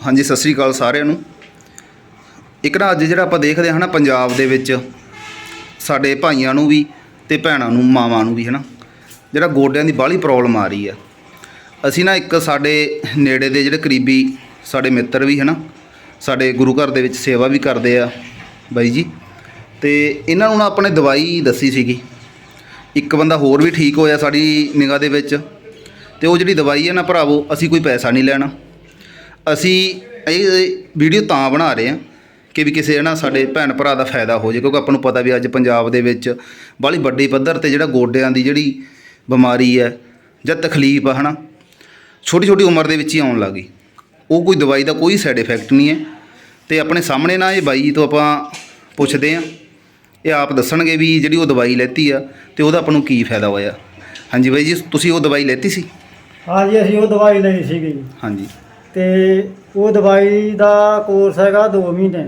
ਹਾਂਜੀ, ਸਤਿ ਸ੍ਰੀ ਅਕਾਲ ਸਾਰਿਆਂ ਨੂੰ। ਇੱਕ ਨਾ ਅੱਜ ਜਿਹੜਾ ਆਪਾਂ ਦੇਖਦੇ ਹਾਂ ਨਾ ਪੰਜਾਬ ਦੇ ਵਿੱਚ ਸਾਡੇ ਭਾਈਆਂ ਨੂੰ ਵੀ ਤੇ ਭੈਣਾਂ ਨੂੰ, ਮਾਵਾਂ ਨੂੰ ਵੀ ਹੈ ਨਾ ਜਿਹੜਾ ਗੋਡਿਆਂ ਦੀ ਬਾਹਲੀ ਪ੍ਰੋਬਲਮ ਆ ਰਹੀ ਆ। ਅਸੀਂ ਨਾ ਇੱਕ ਸਾਡੇ ਨੇੜੇ ਦੇ ਜਿਹੜੇ ਕਰੀਬੀ ਸਾਡੇ ਮਿੱਤਰ ਵੀ ਹੈ ਨਾ ਸਾਡੇ ਗੁਰੂ ਘਰ ਦੇ ਵਿੱਚ ਸੇਵਾ ਵੀ ਕਰਦੇ ਆ ਬਾਈ ਜੀ। ਤੇ ਇਹਨਾਂ ਨੂੰ ਨਾ ਆਪਣੇ ਦਵਾਈ ਦੱਸੀ ਸੀਗੀ। ਇੱਕ ਬੰਦਾ ਹੋਰ ਵੀ ਠੀਕ ਹੋਇਆ ਸਾਡੀ ਨਿਗਾਹ ਦੇ ਵਿੱਚ, ਤੇ ਉਹ ਜਿਹੜੀ ਦਵਾਈ ਹੈ ਨਾ ਭਰਾਵੋ, ਅਸੀਂ ਕੋਈ ਪੈਸਾ ਨਹੀਂ ਲੈਣਾ। ਅਸੀਂ ਇਹ ਵੀਡੀਓ ਤਾਂ ਬਣਾ ਰਹੇ ਹਾਂ ਕਿ ਵੀ ਕਿਸੇ ਨਾ ਸਾਡੇ ਭੈਣ ਭਰਾ ਦਾ ਫਾਇਦਾ ਹੋ ਜਾਏ ਕਿਉਂਕਿ ਆਪਾਂ ਨੂੰ ਪਤਾ ਵੀ ਅੱਜ ਪੰਜਾਬ ਦੇ ਵਿੱਚ ਬਾਹਲੀ ਵੱਡੀ ਪੱਧਰ ਤੇ ਜਿਹੜਾ ਗੋਡਿਆਂ ਦੀ ਜਿਹੜੀ ਬਿਮਾਰੀ ਹੈ ਜਾਂ ਤਕਲੀਫ ਆ ਹਨਾ ਛੋਟੀ ਛੋਟੀ ਉਮਰ ਦੇ ਵਿੱਚ ਹੀ ਆਉਣ ਲੱਗੀ ਉਹ ਕੋਈ ਦਵਾਈ ਦਾ ਕੋਈ ਸਾਈਡ ਇਫੈਕਟ ਨਹੀਂ ਹੈ ਤੇ ਆਪਣੇ ਸਾਹਮਣੇ ਨਾ ਇਹ ਬਾਈ ਤੋਂ ਆਪਾਂ ਪੁੱਛਦੇ ਹਾਂ ਇਹ ਆਪ ਦੱਸਣਗੇ ਵੀ ਜਿਹੜੀ ਉਹ ਦਵਾਈ ਲੈਤੀ ਆ ਤੇ ਉਹਦਾ ਆਪਾਂ ਨੂੰ ਕੀ ਫਾਇਦਾ ਹੋਇਆ। ਹਾਂਜੀ ਬਾਈ ਜੀ ਤੁਸੀਂ ਉਹ ਦਵਾਈ ਲੈਤੀ ਸੀ? ਹਾਂਜੀ ਅਸੀਂ ਉਹ ਦਵਾਈ ਲਈ ਸੀਗੀ ਜੀ। ਹਾਂਜੀ। ਤੇ ਉਹ ਦਵਾਈ ਦਾ ਕੋਰਸ ਹੈਗਾ 2 ਮਹੀਨੇ।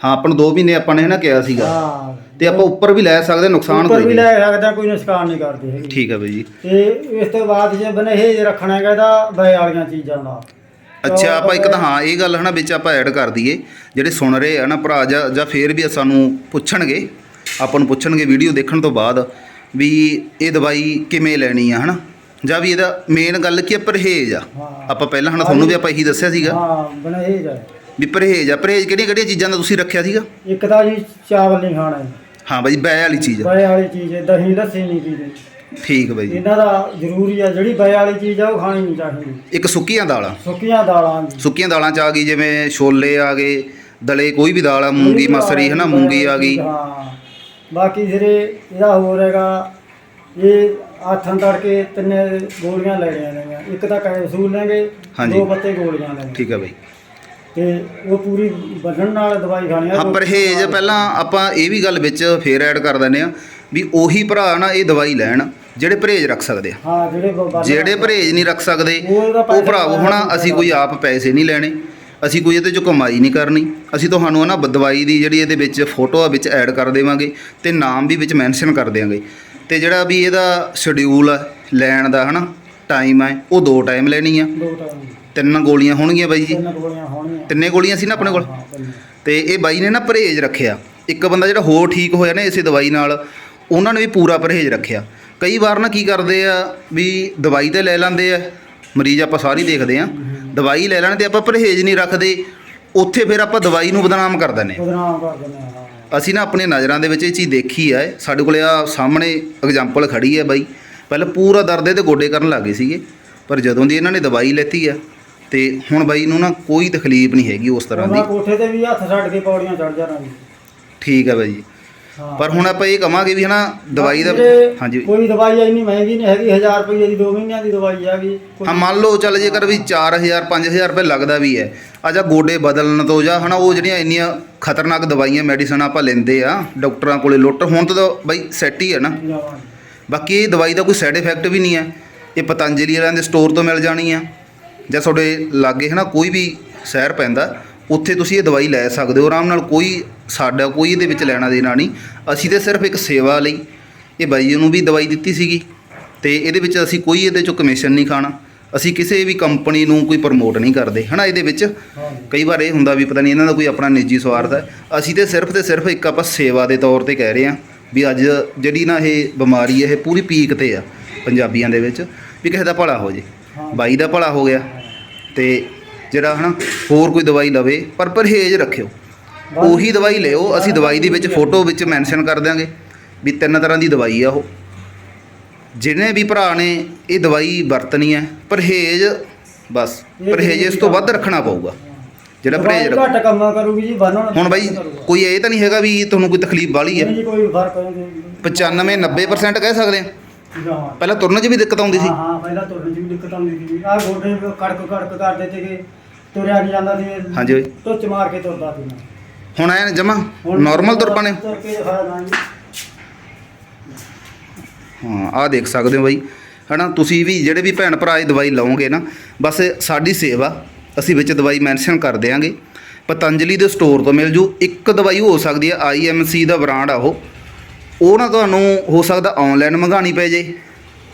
ਹਾਂ ਆਪਾਂ ਨੂੰ 2 ਮਹੀਨੇ ਆਪਾਂ ਨੇ ਨਾ ਕਿਹਾ ਸੀਗਾ। ਹਾਂ। ਤੇ ਆਪਾਂ ਉੱਪਰ ਵੀ ਲੈ ਸਕਦੇ ਨੁਕਸਾਨ ਉੱਪਰ ਕੋਈ ਵੀ ਨਹੀਂ। ਲੈ ਸਕਦਾ ਕੋਈ ਨੁਕਸਾਨ ਨਹੀਂ ਕਰਦੀ ਹੈਗੀ। ਠੀਕ ਹੈ ਬਾਈ ਜੀ। ਤੇ ਇਸ ਤੋਂ ਬਾਅਦ ਜੇ ਬਨੇਜ ਰੱਖਣਾ ਹੈਗਾ ਇਹਦਾ ਬੈ ਵਾਲੀਆਂ ਚੀਜ਼ਾਂ ਦਾ। ਅੱਛਾ ਆਪਾਂ ਇੱਕ ਤਾਂ ਹਾਂ ਇਹ ਗੱਲ ਹਨਾ ਵਿੱਚ ਆਪਾਂ ਐਡ ਕਰ ਦਈਏ। ਜਿਹੜੇ ਸੁਣ ਰਹੇ ਆ ਨਾ ਭਰਾ ਜਾਂ ਜਾਂ ਫੇਰ ਵੀ ਸਾਨੂੰ ਪੁੱਛਣਗੇ ਆਪਾਂ ਨੂੰ ਪੁੱਛਣਗੇ ਵੀਡੀਓ ਦੇਖਣ ਤੋਂ ਬਾਅਦ ਵੀ ਇਹ ਦਵਾਈ ਕਿਵੇਂ ਲੈਣੀ ਆ ਹਨਾ? ਜਾਂ ਵੀ ਇਹਦਾ ਮੇਨ ਗੱਲ ਕੀ ਆ ਪਰਹੇਜ਼ ਆ। ਆਪਾਂ ਪਹਿਲਾਂ ਹਨਾ ਤੁਹਾਨੂੰ ਵੀ ਆਪਾਂ ਇਹੀ ਦੱਸਿਆ ਸੀਗਾ। ਹਾਂ ਬਨੇਜ ਹੈ ਵੀ ਪਰਹੇਜ਼ ਆ। ਪਰਹੇਜ਼ ਕਿਹੜੀਆਂ ਕਿਹੜੀਆਂ ਚੀਜ਼ਾਂ ਦਾ ਤੁਸੀਂ ਰੱਖਿਆ ਸੀਗਾ? ਇੱਕ ਤਾਂ ਜੀ ਚਾਵਲ ਨਹੀਂ ਖਾਣਾ ਹਾਂ ਬਾਈ ਬੈ ਵਾਲੀ ਚੀਜ਼ ਬੈ ਵਾਲੀ ਚੀਜ਼ ਹੈ ਦਹੀਂ ਲੱਸੀ ਨਹੀਂ ਪੀਣੀ। ਠੀਕ ਬਾਈ ਜੀ। ਇਹਨਾਂ ਦਾ ਜ਼ਰੂਰੀ ਆ ਜਿਹੜੀ ਬੈ ਵਾਲੀ ਚੀਜ਼ ਆ ਉਹ ਖਾਣੀ ਨਹੀਂ ਚਾਹੀਦੀ। ਇੱਕ ਸੁੱਕੀਆਂ ਦਾਲਾਂ। ਸੁੱਕੀਆਂ ਦਾਲਾਂ ਜੀ ਸੁੱਕੀਆਂ ਦਾਲਾਂ ਚ ਆ ਗਈ ਜਿਵੇਂ ਛੋਲੇ ਆ ਗਏ ਦਲੇ ਕੋਈ ਵੀ ਦਾਲ ਆ ਮੂੰਗੀ ਮਸਰੀ ਹਨਾ ਮੂੰਗੀ ਆ ਗਈ। ਹਾਂ। ਬਾਕੀ ਜਿਹੜੇ ਇਹਦਾ ਹੋਰ ਹੈਗਾ ਇਹ ਆਥਣ ਤੜਕੇ ਤਿੰਨੇ ਗੋਲੀਆਂ ਲੈਣੀਆਂ ਨੇ ਇੱਕ ਤਾਂ ਕੈਪਸੂਲ ਲੈਣਗੇ ਹਾਂਜੀ। ਦੋ ਪੱਤੇ ਗੋਲੀਆਂ ਲੈਣਗੇ ਠੀਕ ਆ ਬਾਈ। ਤੇ ਉਹ ਪੂਰੀ ਵਧਣ ਨਾਲ ਦਵਾਈ ਖਾਣੀ ਆ ਪਰਹੇਜ਼ ਪਹਿਲਾਂ ਆਪਾਂ ਇਹ ਵੀ ਗੱਲ ਵਿੱਚ ਫੇਰ ਐਡ ਕਰ ਦਿੰਦੇ ਆ ਵੀ ਉਹੀ ਭਰਾ ਨਾ ਇਹ ਦਵਾਈ ਲੈਣ ਜਿਹੜੇ ਪਰਹੇਜ਼ ਰੱਖ ਸਕਦੇ ਆ। ਹਾਂ ਜਿਹੜੇ ਬ- ਜਿਹੜੇ ਪਰਹੇਜ਼ ਨਹੀਂ ਰੱਖ ਸਕਦੇ ਉਹ ਇਹਦਾ ਉਹ ਪੈਸੇ ਭਰਾਵੋ ਅਸੀਂ ਕੋਈ ਆਪ ਪੈਸੇ ਨਹੀਂ ਲੈਣੇ ਅਸੀਂ ਕੋਈ ਇਹਦੇ ਚੋਂ ਕਮਾਈ ਨਹੀਂ ਕਰਨੀ ਅਸੀਂ ਤੁਹਾਨੂੰ ਨਾ ਬ- ਦਵਾਈ ਦੀ ਜਿਹੜੀ ਇਹਦੇ ਵਿੱਚ ਫੋਟੋ ਆ ਵਿੱਚ ਐਡ ਕਰ ਦੇਵਾਂਗੇ ਤੇ ਨਾਮ ਵੀ ਵਿੱਚ ਮੈਂਸ਼ਨ ਕਰ ਦੇਵਾਂਗੇ। ਤੇ ਜਿਹੜਾ ਵੀ ਇਹਦਾ ਸ਼ਡਿਊਲ ਆ ਲੈਣ ਦਾ ਹਨਾ ਟਾਈਮ ਹੈ ਉਹ ਦੋ ਟਾਈਮ ਲੈਣੀ ਆ। ਦੋ ਟਾਈਮ ਤਿੰਨ ਗੋਲੀਆਂ ਹੋਣਗੀਆਂ ਬਾਈ ਜੀ? ਤਿੰਨ ਗੋਲੀਆਂ ਹੋਣਗੀਆਂ। ਤਿੰਨੇ ਗੋਲੀਆਂ ਸੀ ਨਾ ਆਪਣੇ ਕੋਲ? ਹਾਂ, ਤਿੰਨ। ਤੇ ਇਹ ਬਾਈ ਨੇ ਨਾ ਪਰਹੇਜ਼ ਰੱਖਿਆ। ਇੱਕ ਬੰਦਾ ਜਿਹੜਾ ਹੋਰ ਠੀਕ ਹੋਇਆ ਨਾ ਇਸੇ ਦਵਾਈ ਨਾਲ ਉਹਨਾਂ ਨੇ ਵੀ ਪੂਰਾ ਪਰਹੇਜ਼ ਰੱਖਿਆ। ਕਈ ਵਾਰ ਨਾ ਕੀ ਕਰਦੇ ਆ ਵੀ ਦਵਾਈ ਤੇ ਲੈ ਲੈਂਦੇ ਆ ਮਰੀਜ਼ ਆਪਾਂ ਸਾਰੀ ਦੇਖਦੇ ਆ। ਦਵਾਈ ਲੈ ਲੈਣ ਤੇ ਆਪਾਂ ਪਰਹੇਜ਼ ਨਹੀਂ ਰੱਖਦੇ ਉੱਥੇ ਫਿਰ ਆਪਾਂ ਦਵਾਈ ਨੂੰ ਬਦਨਾਮ ਕਰ ਦਿੰਦੇ ਆ। ਬਦਨਾਮ ਕਰ ਦਿੰਦੇ ਆ ਹਾਂ। ਅਸੀਂ ਨਾ ਆਪਣੀਆਂ ਨਜ਼ਰਾਂ ਦੇ ਵਿੱਚ ਇਹ ਚੀਜ਼ ਦੇਖੀ ਆ ਸਾਡੇ ਕੋਲੇ ਆ ਸਾਹਮਣੇ ਐਗਜ਼ਾਮਪਲ ਖੜੀ ਹੈ ਬਾਈ। ਪਹਿਲਾਂ ਪੂਰਾ ਦਰਦ ਇਹਦੇ ਗੋਡੇ ਕਰਨ ਲੱਗੇ ਸੀਗੇ ਪਰ ਜਦੋਂ ਦੀ ਇਹਨਾਂ ਨੇ ਦਵਾਈ ਲੈਤੀ ਆ ਤੇ ਹੁਣ ਬਾਈ ਨੂੰ ਨਾ ਕੋਈ ਤਕਲੀਫ ਨਹੀਂ ਹੈਗੀ ਉਸ ਤਰ੍ਹਾਂ ਦੀ। ਕੋਠੇ ਤੇ ਵੀ ਹੱਥ ਛੱਡ ਕੇ ਪੌੜੀਆਂ ਚੜ ਜਾਣਾ ਜੀ। ਠੀਕ ਹੈ ਬਾਈ। ਜੀ ਹਾਂ ਪਰ ਹੁਣ ਆਪਾਂ ਇਹ ਕਵਾਂਗੇ ਵੀ ਹਨਾ ਦਵਾਈ ਦਾ ਹਾਂਜੀ ਕੋਈ ਦਵਾਈ ਇੰਨੀ ਮਹਿੰਗੀ ਨਹੀਂ ਹੈਗੀ 1000 ਰੁਪਏ ਦੀ 2 ਮਹੀਨਿਆਂ ਦੀ ਦਵਾਈ ਹੈਗੀ ਕੋਈ- ਹਾਂ ਮੰਨ ਲਓ ਚੱਲ ਜੇਕਰ ਵੀ 4000 5000 ਰੁਪਏ ਲੱਗਦਾ ਵੀ ਹੈ ਆ ਜਾਂ ਗੋਡੇ ਬਦਲਣ ਤੋਂ ਜਾਂ ਹਨਾ ਉਹ ਜਿਹੜੀਆਂ ਇੰਨੀਆਂ ਖਤਰਨਾਕ ਦਵਾਈਆਂ ਮੈਡੀਸਨ ਆਪਾਂ ਲੈਂਦੇ ਆ ਡਾਕਟਰਾਂ ਕੋਲੇ ਲੁੱਟ ਹੁਣ ਤਾਂ ਬਾਈ ਸੈੱਟ ਹੀ ਹੈ ਨਾ ਜਾਵਾਂਗੇ। ਬਾਕੀ ਇਹ ਦਵਾਈ ਦਾ ਕੋਈ ਸਾਈਡ ਇਫੈਕਟ ਵੀ ਨਹੀਂ ਹੈ ਇਹ ਪਤੰਜਲੀ ਵਾਲਿਆਂ ਦੇ ਸਟੋਰ ਤੋਂ ਮਿਲ ਜਾਣੀ ਆ ਜਾਂ ਤੁਹਾਡੇ ਲਾਗੇ ਹੈ ਨਾ ਕੋਈ ਵੀ ਸ਼ਹਿਰ ਪੈਂਦਾ ਉੱਥੇ ਤੁਸੀਂ ਇਹ ਦਵਾਈ ਲੈ ਸਕਦੇ ਹੋ ਆਰਾਮ ਨਾਲ ਕੋਈ ਸਾਡਾ ਕੋਈ ਇਹਦੇ ਵਿੱਚ ਲੈਣਾ ਦੇਣਾ ਨਹੀਂ। ਅਸੀਂ ਤੇ ਸਿਰਫ ਇੱਕ ਸੇਵਾ ਲਈ ਇਹ ਬਾਈ ਨੂੰ ਵੀ ਦਵਾਈ ਦਿੱਤੀ ਸੀਗੀ ਤੇ ਇਹਦੇ ਵਿੱਚ ਅਸੀਂ ਕੋਈ ਇਹਦੇ ਚੋਂ ਕਮਿਸ਼ਨ ਨਹੀਂ ਖਾਣਾ। ਅਸੀਂ ਕਿਸੇ ਵੀ ਕੰਪਨੀ ਨੂੰ ਕੋਈ ਪ੍ਰਮੋਟ ਨਹੀਂ ਕਰਦੇ ਹਨਾ ਇਹਦੇ ਵਿੱਚ? ਕਈ ਵਾਰ ਇਹ ਹੁੰਦਾ ਵੀ ਪਤਾ ਨਹੀਂ ਇਹਨਾਂ ਦਾ ਕੋਈ ਆਪਣਾ ਨਿੱਜੀ ਸਵਾਰਥ ਹੈ। ਅਸੀਂ ਤੇ ਸਿਰਫ ਤੇ ਸਿਰਫ ਇੱਕ ਆਪਾਂ ਸੇਵਾ ਦੇ ਤੌਰ ਤੇ ਕਹਿ ਰਹੇ ਹਾਂ ਵੀ ਅੱਜ ਜਿਹੜੀ ਨਾ ਇਹ ਬਿਮਾਰੀ ਹੈ ਇਹ ਪੂਰੀ ਪੀਕ ਤੇ ਆ ਪੰਜਾਬੀਆਂ ਦੇ ਵਿੱਚ ਵੀ ਕਿਸੇ ਦਾ ਭਲਾ ਹੋ ਜੇ। ਬਾਈ ਦਾ ਭਲਾ ਹੋ ਗਿਆ ਤੇ ਜਿਹੜਾ ਹਨਾ ਹੋਰ ਕੋਈ ਦਵਾਈ ਲਵੇ ਪਰ ਪਰਹੇਜ਼ ਰੱਖਿਓ। ਉਹੀ ਦਵਾਈ ਲਿਓ ਅਸੀਂ ਦਵਾਈ ਦੇ ਵਿੱਚ ਫੋਟੋ ਵਿੱਚ ਮੈਂਸ਼ਨ ਕਰ ਦਿਆਂਗੇ ਵੀ ਤਿੰਨ ਤਰ੍ਹਾਂ ਦੀ ਦਵਾਈ ਆ ਉਹ। ਜਿਹਨੇ ਵੀ ਭਰਾ ਨੇ ਇਹ ਦਵਾਈ ਵਰਤਣੀ ਹੈ ਪਰਹੇਜ਼ ਬਸ। ਪਰਹੇਜ਼ ਇਸ ਤੋਂ ਵੱਧ ਰੱਖਣਾ ਪਊਗਾ। ਜਿਹੜਾ ਪਰਹੇਜ਼ ਰੱਖ। ਘੱਟ ਕੰਮ ਕਰੂਗੀ ਜੀ ਬੰਨਣ ਹੁਣ ਬਾਈ ਕੋਈ ਇਹ ਤਾਂ ਨਹੀਂ ਹੈਗਾ ਵੀ ਤੁਹਾਨੂੰ ਕੋਈ ਤਕਲੀਫ ਵਾਲੀ ਹੈ। ਨਹੀਂ ਕੋਈ ਫ਼ਰਕ ਨਹੀਂ 95 90% ਕਹਿ ਸਕਦੇ ਆ ਪਹਿਲਾਂ ਤੁਰਨ 'ਚ ਵੀ ਦਿੱਕਤ ਆਉਂਦੀ ਸੀ। ਹਾਂ ਹਾਂ ਪਹਿਲਾਂ ਤੁਰਨ ਦੀ ਵੀ ਦਿੱਕਤ ਆਉਂਦੀ ਸੀ ਆ ਗੋਡੇ ਕੜਕ ਕੜਕ ਕਰਦੇ ਕਿ ਤੁਰਿਆ ਨਹੀਂ ਜਾਂਦਾ ਸੀ। ਹਾਂਜੀ ਬਾਈ। ਟੁੱਚ ਮਾਰ ਕੇ ਤੁਰਦਾ ਸੀ ਮੈਂ। ਹੁਣ ਐ ਜਮਾ ਨਾਰਮਲ ਤੁਰ ਪਾਣੇ। ਤੁਰ ਕੇ ਦਿਖਾ ਦਾਂ ਜੀ ਹਾਂ ਆਹ ਦੇਖ ਸਕਦੇ ਹੋ ਬਾਈ। ਹਨਾ ਤੁਸੀਂ ਵੀ ਜਿਹੜੇ ਵੀ ਭੈਣ ਭਰਾ ਇਹ ਦਵਾਈ ਲਓਗੇ ਨਾ ਬਸ ਸਾਡੀ ਸੇਵਾ ਅਸੀਂ ਵਿੱਚ ਦਵਾਈ ਮੈਂਸ਼ਨ ਕਰ ਦਿਆਂਗੇ। ਪਤੰਜਲੀ ਦੇ ਸਟੋਰ ਤੋਂ ਮਿਲ ਜੂ। ਇੱਕ ਦਵਾਈ ਹੋ ਸਕਦੀ ਹੈ ਆਈਐਮਸੀ ਦਾ ਬ੍ਰਾਂਡ ਆ ਉਹ। ਉਹ ਨਾ ਤੁਹਾਨੂੰ ਹੋ ਸਕਦਾ ਆਨਲਾਈਨ ਮੰਗਾਣੀ ਪੈ ਜੇ।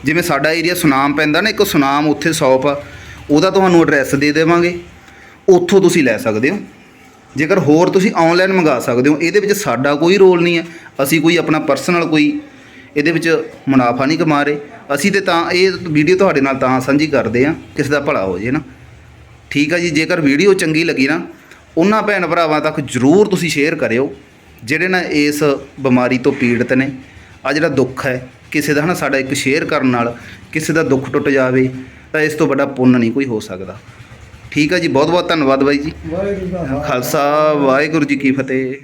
ਜਿਵੇਂ ਸਾਡਾ ਏਰੀਆ ਸੁਨਾਮ ਪੈਂਦਾ ਨਾ ਇੱਕ ਸੁਨਾਮ ਉੱਥੇ ਸ਼ਾਪ ਆ ਉਹਦਾ ਤੁਹਾਨੂੰ ਐਡਰੈਸ ਦੇ ਦੇਵਾਂਗੇ। ਉੱਥੋਂ ਤੁਸੀਂ ਲੈ ਸਕਦੇ ਹੋ। ਜੇਕਰ ਹੋਰ ਤੁਸੀਂ ਆਨਲਾਈਨ ਮੰਗਾ ਸਕਦੇ ਹੋ, ਇਹਦੇ ਵਿੱਚ ਸਾਡਾ ਕੋਈ ਰੋਲ ਨਹੀਂ ਹੈ। ਅਸੀਂ ਕੋਈ ਆਪਣਾ ਪਰਸਨਲ ਕੋਈ ਇਹਦੇ ਵਿੱਚ ਮੁਨਾਫਾ ਨਹੀਂ ਕਮਾ ਰਹੇ। ਅਸੀਂ ਤੇ ਤਾਂ ਇਹ ਵੀਡੀਓ ਤੁਹਾਡੇ ਨਾਲ ਤਾਂ ਸਾਂਝੀ ਕਰਦੇ ਆ ਕਿਸੇ ਦਾ ਭਲਾ ਹੋ ਜੇ ਨਾ। ਠੀਕ ਆ ਜੀ, ਜੇਕਰ ਵੀਡੀਓ ਚੰਗੀ ਲੱਗੀ ਨਾ, ਉਹਨਾਂ ਭੈਣ ਭਰਾਵਾਂ ਤੱਕ ਜਰੂਰ ਤੁਸੀਂ ਸ਼ੇਅਰ ਕਰਿਓ, ਜਿਹੜੇ ਨਾ ਇਸ ਬਿਮਾਰੀ ਤੋਂ ਪੀੜਤ ਨੇ। ਆ ਜਿਹੜਾ ਦੁੱਖ ਹੈ, ਕਿਸੇ ਦਾ ਨਾ ਸਾਡਾ ਇੱਕ ਸ਼ੇਅਰ ਕਰਨ ਨਾਲ ਕਿਸੇ ਦਾ ਦੁੱਖ ਟੁੱਟ ਜਾਵੇ, ਤਾਂ ਇਸ ਤੋਂ ਵੱਡਾ ਪੁੰਨ ਨਹੀਂ ਕੋਈ ਹੋ ਸਕਦਾ। ਠੀਕ ਆ ਜੀ ਬਹੁਤ ਬਹੁਤ ਧੰਨਵਾਦ ਬਾਈ ਜੀ। ਵਾਹਿਗੁਰੂ ਜੀ ਕਾ ਖਾਲਸਾ। ਖਾਲਸਾ ਵਾਹਿਗੁਰੂ ਜੀ ਕੀ ਫਤਿਹ।